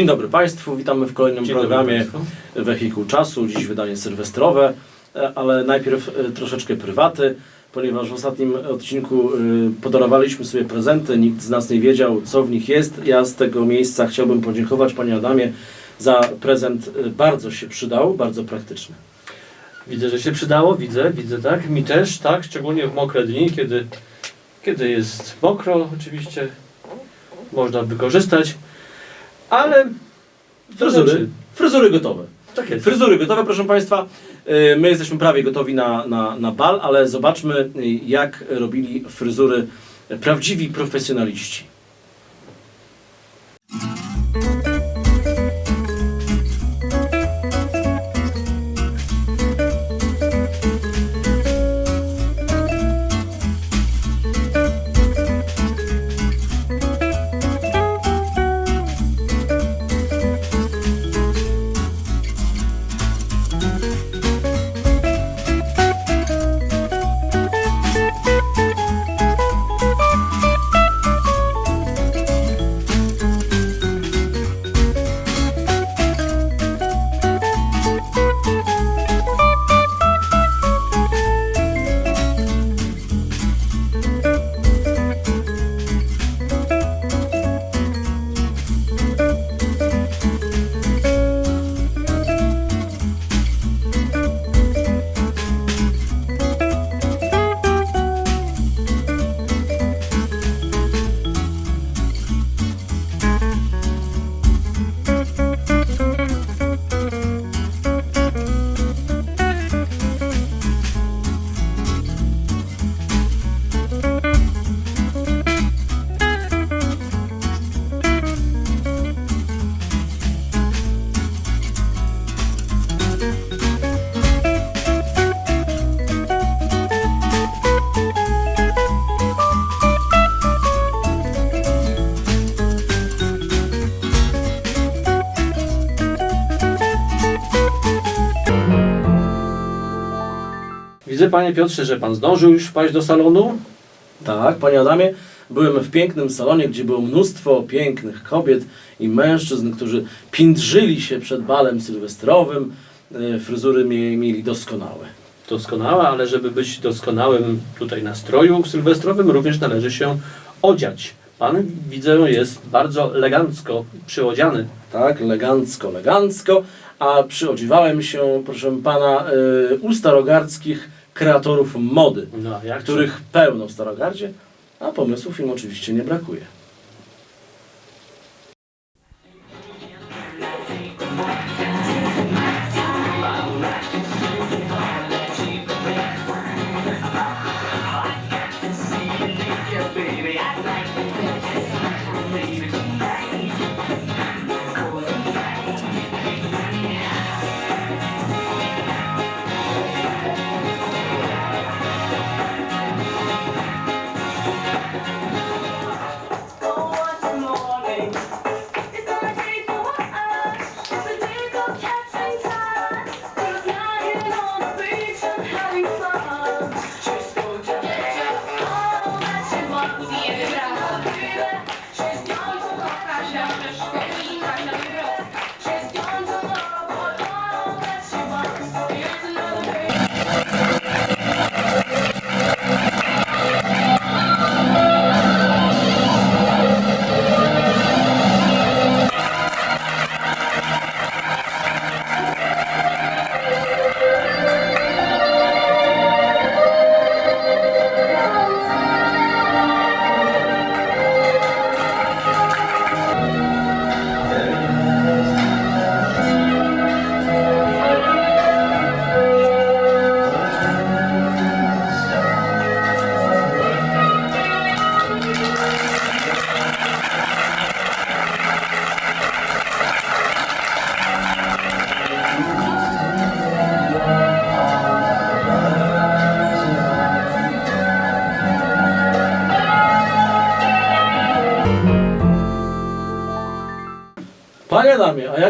Dzień dobry Państwu, witamy w kolejnym Dzień programie. Wehikuł Czasu. Dziś wydanie sylwestrowe, e, ale najpierw e, troszeczkę prywaty, ponieważ w ostatnim odcinku e, podarowaliśmy sobie prezenty, nikt z nas nie wiedział, co w nich jest. Ja z tego miejsca chciałbym podziękować Panie Adamie za prezent. Bardzo się przydał, bardzo praktyczny. Widzę, że się przydało, widzę, widzę, tak. Mi też, tak, szczególnie w mokre dni, kiedy, kiedy jest mokro, oczywiście można wykorzystać, ale Fryzury, fryzury gotowe. tak jest. Fryzury gotowe, proszę Państwa. E, My jesteśmy prawie gotowi na, na, na bal, ale zobaczmy, e, jak robili fryzury prawdziwi profesjonaliści. Widzę, panie Piotrze, że pan zdążył już wpaść do salonu. Tak, panie Adamie, byłem w pięknym salonie, gdzie było mnóstwo pięknych kobiet i mężczyzn, którzy pindrzyli się przed balem sylwestrowym. E, Fryzury mie- mieli doskonałe. Doskonała, ale żeby być doskonałym tutaj nastroju sylwestrowym, również należy się odziać. Pan, widzę, jest bardzo elegancko przyodziany. Tak, elegancko, elegancko. A przyodziewałem się, proszę pana, e, u starogardzkich kreatorów mody, No, których pełno w Starogardzie, a pomysłów im oczywiście nie brakuje.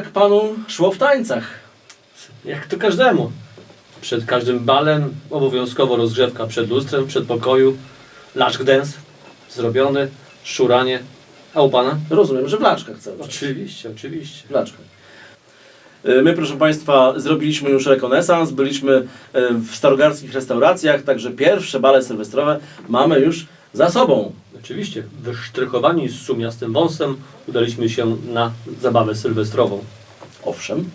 Jak panu szło w tańcach? Jak to każdemu. Przed każdym balem obowiązkowo rozgrzewka przed lustrem, przed pokoju, lashk dance. zrobiony, szuranie. A u Pana? Rozumiem, że w laczkach cały czas. Oczywiście, oczywiście. W laczkach. E, My, proszę Państwa, zrobiliśmy już rekonesans, byliśmy e, w starogardzkich restauracjach, także pierwsze bale sylwestrowe mamy już za sobą. Oczywiście, wysztrychowani z sumiastym wąsem udaliśmy się na zabawę sylwestrową. Owszem.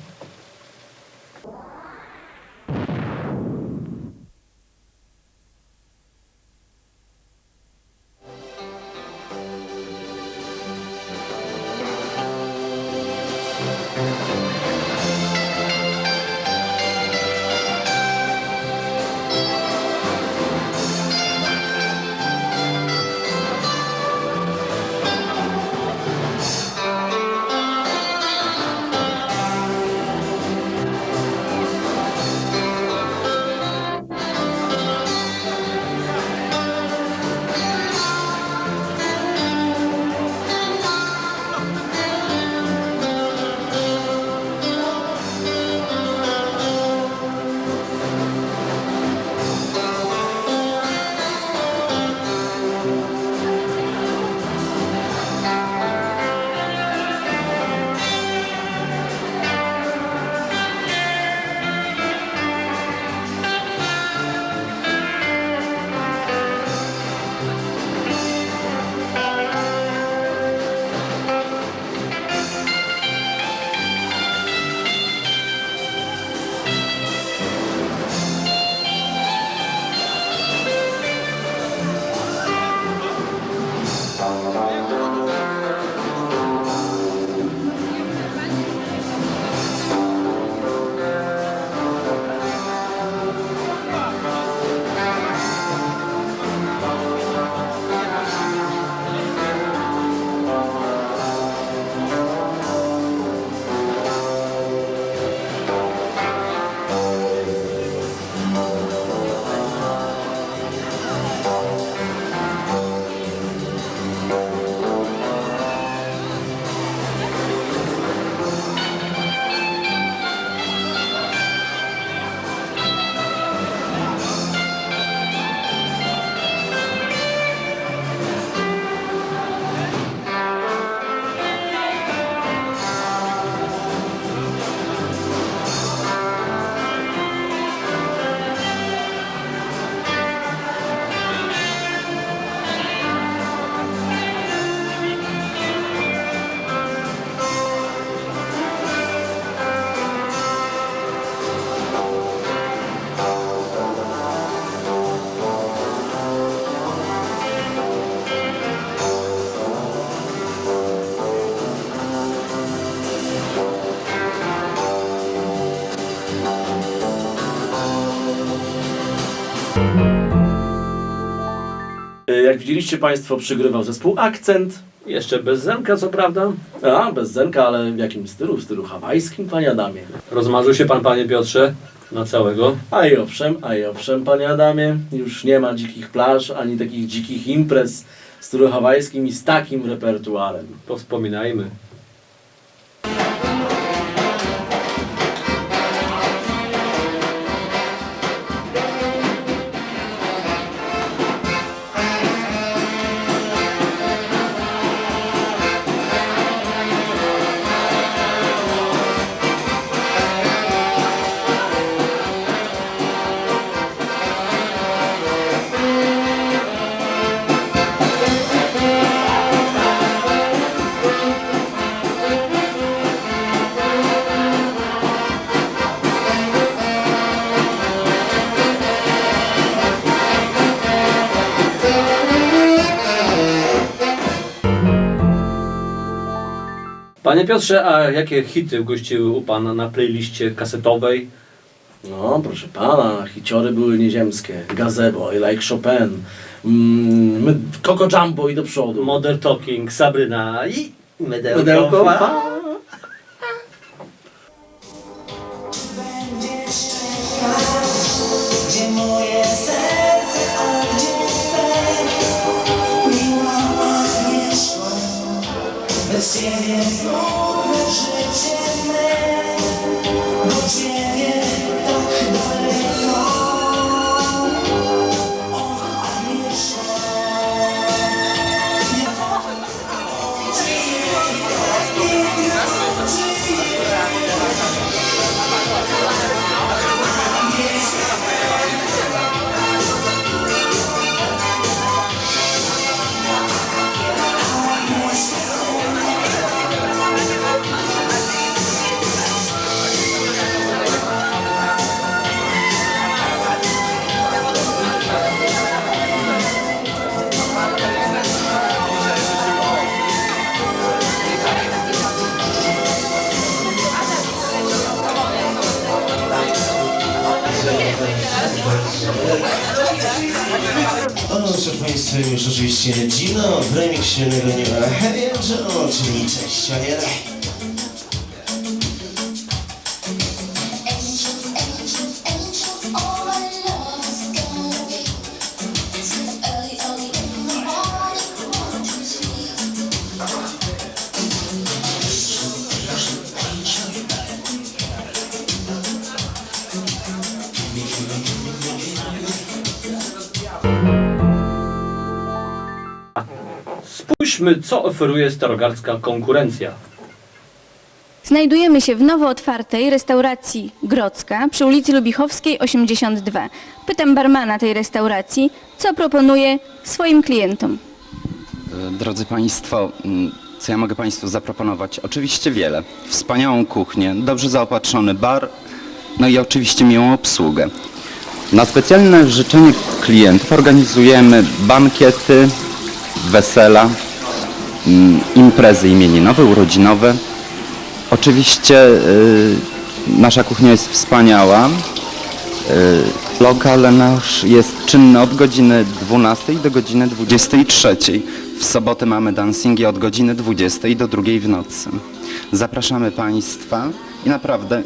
Jak widzieliście Państwo, przygrywał zespół Akcent. Jeszcze bez zenka, co prawda. A, bez zenka, ale w jakim stylu? W stylu hawajskim, Panie Adamie. Rozmarzył się Pan, Panie Piotrze, na całego. A i owszem, a i owszem, Panie Adamie. Już nie ma dzikich plaż, ani takich dzikich imprez w stylu hawajskim i z takim repertuarem. Powspominajmy. Panie Piotrze, a jakie hity gościły u Pana na playliście kasetowej? No, proszę pana, hiciory były nieziemskie. Gazebo, I like Chopin, mm, Coco Jumbo i do przodu. Modern Talking, Sabryna i Mydełko Mydełko. W remiksie świetnego nieba Hey Angelo, czyli cześć Aniele. Spójrzmy, co oferuje starogardzka konkurencja. Znajdujemy się w nowo otwartej restauracji Grodzka przy ulicy Lubichowskiej 82. Pytam barmana tej restauracji, co proponuje swoim klientom. Drodzy Państwo, mm, co ja mogę Państwu zaproponować? Oczywiście wiele. Wspaniałą kuchnię, dobrze zaopatrzony bar, no i oczywiście miłą obsługę. Na specjalne życzenie klientów organizujemy bankiety, wesela, imprezy imieninowe, urodzinowe. Oczywiście y, nasza kuchnia jest wspaniała. Y, Lokal nasz jest czynny od godziny 12 do godziny 23. W sobotę mamy dancingi od godziny 20 do 2 w nocy. Zapraszamy Państwa i naprawdę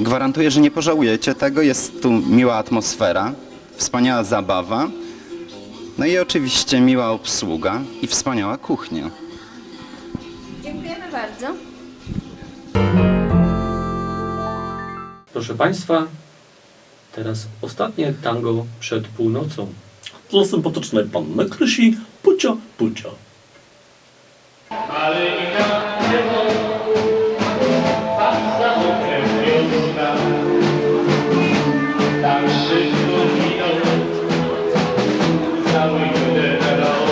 gwarantuję, że nie pożałujecie tego. Jest tu miła atmosfera, wspaniała zabawa, no i oczywiście miła obsługa i wspaniała kuchnia. Proszę Państwa, teraz ostatnie tango przed północą. Dla sympatycznej panny Krysi, pucia, pucia. Tam wszystko minął, cały generał.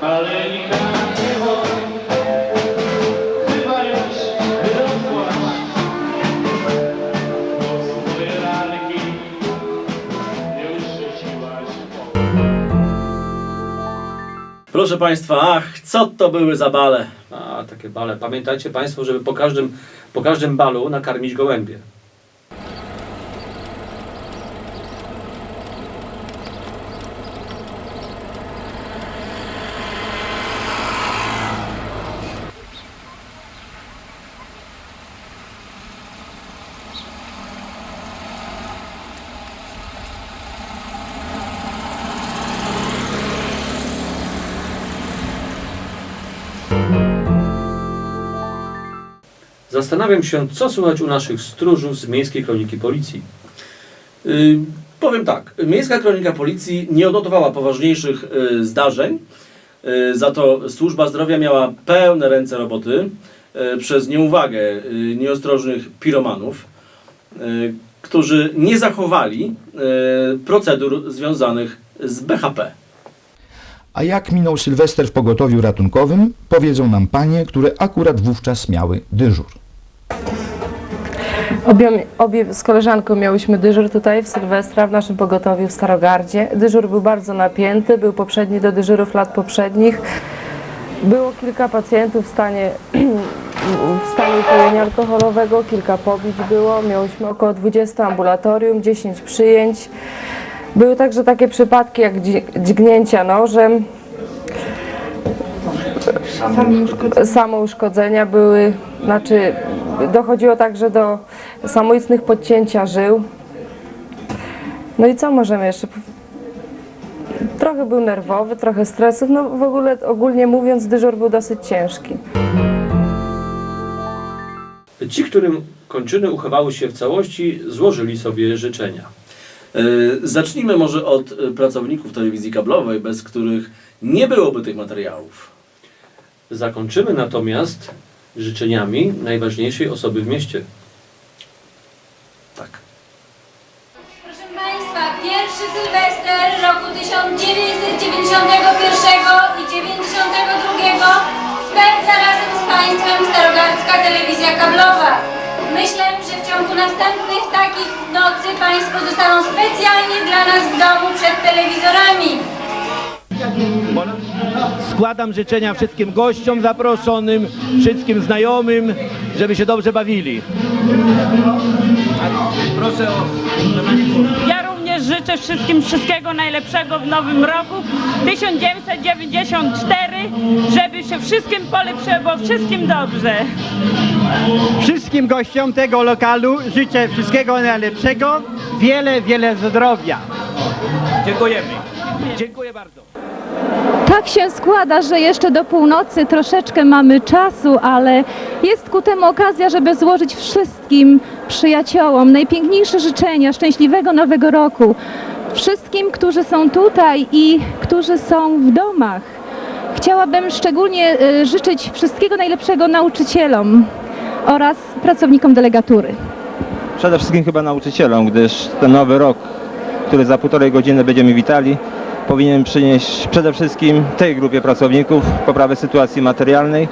Ale i na Proszę Państwa, ach, co to były za bale. A, takie bale. Pamiętajcie Państwo, żeby po każdym, po każdym balu nakarmić gołębie. Zastanawiam się, co słychać u naszych stróżów z Miejskiej Kroniki Policji. Y, powiem tak, Miejska Kronika Policji nie odnotowała poważniejszych y, zdarzeń, y, za to służba zdrowia miała pełne ręce roboty y, przez nieuwagę y, nieostrożnych piromanów, y, którzy nie zachowali y, procedur związanych z BHP. A jak minął Sylwester w pogotowiu ratunkowym, powiedzą nam panie, które akurat wówczas miały dyżur. Obie, obie z koleżanką miałyśmy dyżur tutaj w Sylwestra w naszym pogotowiu w Starogardzie. Dyżur był bardzo napięty, był poprzedni do dyżurów lat poprzednich. Było kilka pacjentów w stanie, w stanie upojenia alkoholowego, kilka pobić było. Miałyśmy około 20 ambulatorium, 10 przyjęć. Były także takie przypadki jak dźgnięcia nożem, samouszkodzenia były, znaczy dochodziło także do samoistnych podcięcia żył. No i co możemy jeszcze? Trochę był nerwowy, trochę stresów, no w ogóle ogólnie mówiąc dyżur był dosyć ciężki. Ci, którym kończyny uchowały się w całości, złożyli sobie życzenia. Y, Zacznijmy może od y, pracowników telewizji kablowej, bez których nie byłoby tych materiałów. Zakończymy natomiast życzeniami najważniejszej osoby w mieście. Tak. Proszę Państwa, pierwszy Roku 1991 i 92 spędza razem z Państwem Starogardzka Telewizja Kablowa. Myślę, że w ciągu następnych takich nocy Państwo zostaną specjalnie dla nas w domu przed telewizorami. Składam życzenia wszystkim gościom zaproszonym, wszystkim znajomym, żeby się dobrze bawili. Proszę o Ja również życzę wszystkim wszystkiego najlepszego w nowym roku 1994, żeby się wszystkim polepszyło, wszystkim dobrze. Wszystkim gościom tego lokalu życzę wszystkiego najlepszego, wiele, wiele zdrowia. Dziękujemy. Dziękuję bardzo. Tak się składa, że jeszcze do północy troszeczkę mamy czasu, ale jest ku temu okazja, żeby złożyć wszystkim przyjaciołom najpiękniejsze życzenia szczęśliwego nowego roku. Wszystkim, którzy są tutaj i którzy są w domach. Chciałabym szczególnie y, życzyć wszystkiego najlepszego nauczycielom oraz pracownikom delegatury. Przede wszystkim chyba nauczycielom, gdyż ten nowy rok, który za półtorej godziny będziemy witali, powinien przynieść przede wszystkim tej grupie pracowników poprawę sytuacji materialnej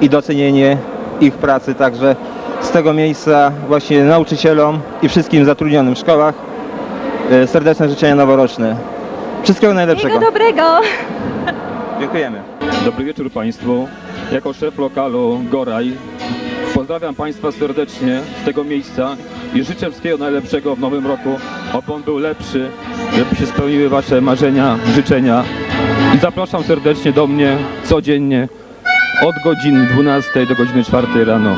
i docenienie ich pracy. Także z tego miejsca właśnie nauczycielom i wszystkim zatrudnionym w szkołach e, serdeczne życzenia noworoczne. Wszystkiego najlepszego. Wszystkiego dobrego! Dziękujemy. Dobry wieczór Państwu. Jako szef lokalu Goraj pozdrawiam Państwa serdecznie z tego miejsca i życzę wszystkiego najlepszego w nowym roku, aby on był lepszy, żeby się spełniły Wasze marzenia, życzenia. I zapraszam serdecznie do mnie codziennie od godziny 12 do godziny 4 rano.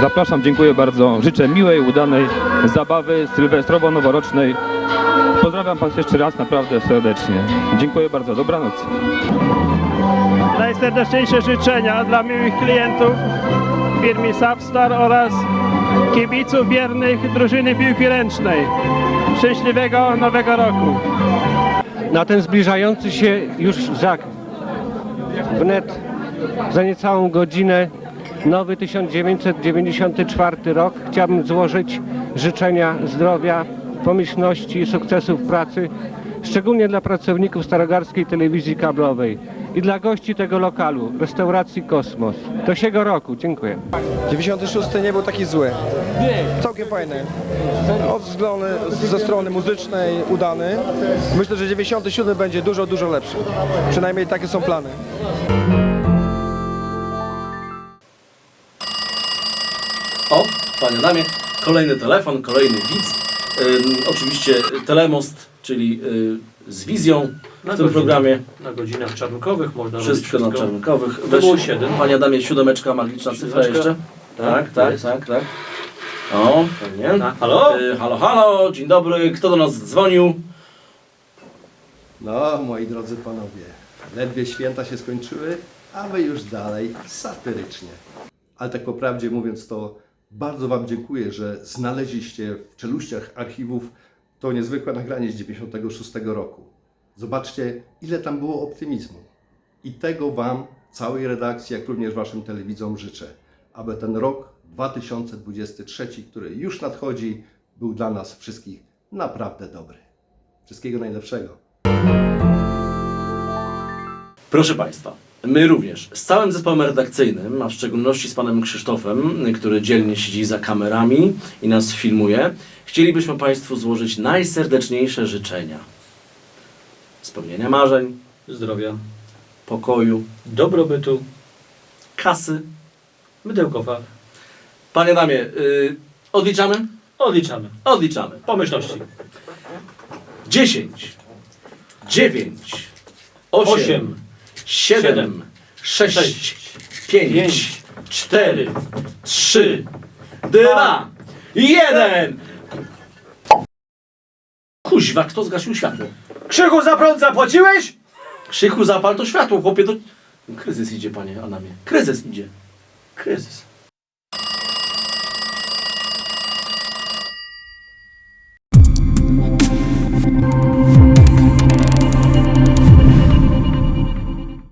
Zapraszam, dziękuję bardzo. Życzę miłej, udanej zabawy sylwestrowo-noworocznej. Pozdrawiam Państwa jeszcze raz naprawdę serdecznie. Dziękuję bardzo. Dobranoc. Najserdeczniejsze życzenia dla miłych klientów firmy Sapstar oraz kibiców wiernych drużyny piłki ręcznej. Szczęśliwego nowego roku. Na ten zbliżający się już za wnet za niecałą godzinę nowy 1994 rok chciałbym złożyć życzenia zdrowia, pomyślności i sukcesów pracy, szczególnie dla pracowników Starogardzkiej Telewizji Kablowej i dla gości tego lokalu, restauracji Kosmos. Do siego roku, dziękuję. 96 nie był taki zły. Całkiem fajny. Od strony, ze strony muzycznej udany. Myślę, że 97 będzie dużo, dużo lepszy. Przynajmniej takie są plany. O, panie Adamie, kolejny telefon, kolejny widz. Oczywiście Telemost, czyli y, z wizją w tym godzinę- programie. Na godzinach czarnkowych można Wszystko na robić czarnkowych. To było Weź, 7. Panie Adamie, siódemeczka, magiczna cyfra jeszcze. Tak, tak, jest. tak, tak. O, pewnie. Tak, halo? Y, halo, halo, dzień dobry. Kto do nas dzwonił? No, moi drodzy panowie, ledwie święta się skończyły, a wy już dalej satyrycznie. Ale tak po prawdzie mówiąc, to bardzo Wam dziękuję, że znaleźliście w czeluściach archiwów to niezwykłe nagranie z 96 roku. Zobaczcie, ile tam było optymizmu. I tego Wam, całej redakcji, jak również Waszym telewidzom życzę, aby ten rok 2023, który już nadchodzi, był dla nas wszystkich naprawdę dobry. Wszystkiego najlepszego. Proszę Państwa, my również z całym zespołem redakcyjnym, a w szczególności z panem Krzysztofem, który dzielnie siedzi za kamerami i nas filmuje, chcielibyśmy Państwu złożyć najserdeczniejsze życzenia. Spełnienia marzeń, Zdrowia, pokoju, dobrobytu, kasy. mydełkowa. Panie Damie, yy, odliczamy? Odliczamy. Odliczamy. Pomyślności. 10, 9, 8, Osiem, 7, siedem, 6, sześć, 5, pięć, 4, 3, 2, 1. Kuźwa, kto zgasił światło? Krzychu za prąd zapłaciłeś? Krzychu zapal to światło, chłopie, to... Kryzys idzie, panie Adamie. Kryzys idzie. Kryzys.